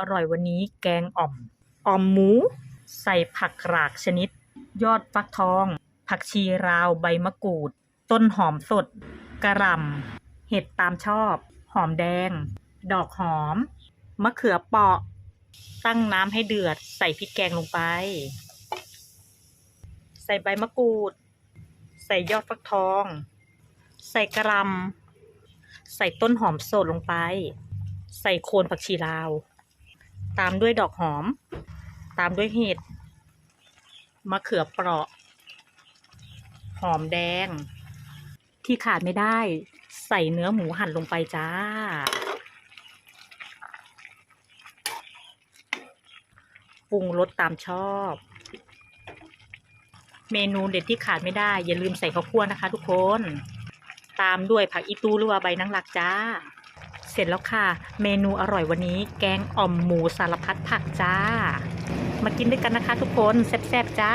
อร่อยวันนี้แกงอ่อม อ่อมหมู ใส่ผักกรากชนิด ยอดฟักทอง ผักชีราวใบมะกรูด ต้นหอมสด กระหล่ำเห็ดตามชอบ หอมแดง ดอกหอม มะเขือเปราะ ตั้งน้ำให้เดือด ใส่พริกแกงลงไป ใส่ใบมะกรูด ใส่ยอดฟักทอง ใส่กระหลำใส่ต้นหอมสดลงไป ใส่โคนผักชีลาว ตามด้วยดอกหอม ตามด้วยเห็ดมะเขือเปราะ หอมแดง ที่ขาดไม่ได้ ใส่เนื้อหมูหั่นลงไปจ้า ปรุงรสตามชอบ เมนูเด็ดที่ขาดไม่ได้ อย่าลืมใส่ข้าวคั่วนะคะทุกคน ตามด้วยผักอีตูหรือว่าใบนางรักจ้า เสร็จแล้วค่ะ เมนูอร่อยวันนี้แกงอ่อมหมูสารพัดผักจ้า มากินด้วยกันนะคะทุกคนแซ่บๆจ้า